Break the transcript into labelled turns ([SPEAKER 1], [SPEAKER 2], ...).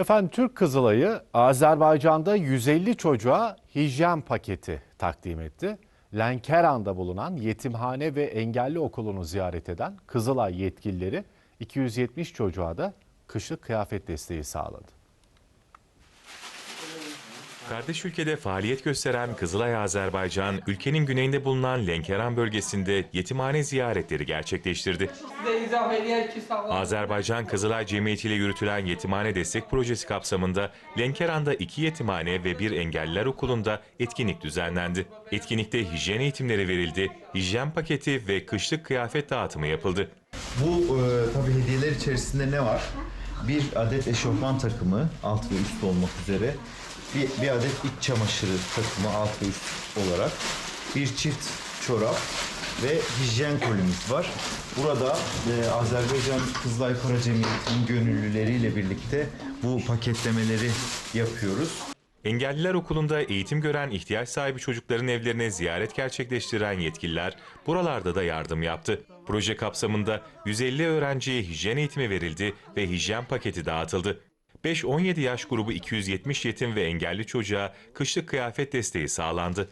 [SPEAKER 1] Efendim Türk Kızılay'ı Azerbaycan'da 150 çocuğa hijyen paketi takdim etti. Lenkeran'da bulunan yetimhane ve engelli okulunu ziyaret eden Kızılay yetkilileri 270 çocuğa da kışlık kıyafet desteği sağladı.
[SPEAKER 2] Kardeş ülkede faaliyet gösteren Kızılay Azerbaycan, ülkenin güneyinde bulunan Lenkeran bölgesinde yetimhane ziyaretleri gerçekleştirdi. Azerbaycan Kızılay Cemiyeti ile yürütülen yetimhane destek projesi kapsamında Lenkeran'da iki yetimhane ve bir engelliler okulunda etkinlik düzenlendi. Etkinlikte hijyen eğitimleri verildi, hijyen paketi ve kışlık kıyafet dağıtımı yapıldı.
[SPEAKER 3] Bu e, tabii hediyeler içerisinde ne var? Bir adet eşofman takımı alt ve üst olmak üzere. Bir, bir adet iç çamaşırı takımı alt ve üst olarak. Bir çift çorap ve hijyen kolimiz var. Burada e, Azerbaycan Kızılay Para Cemiyeti'nin gönüllüleriyle birlikte bu paketlemeleri yapıyoruz.
[SPEAKER 2] Engelliler Okulu'nda eğitim gören ihtiyaç sahibi çocukların evlerine ziyaret gerçekleştiren yetkililer buralarda da yardım yaptı. Proje kapsamında 150 öğrenciye hijyen eğitimi verildi ve hijyen paketi dağıtıldı. 5-17 yaş grubu 270 yetim ve engelli çocuğa kışlık kıyafet desteği sağlandı.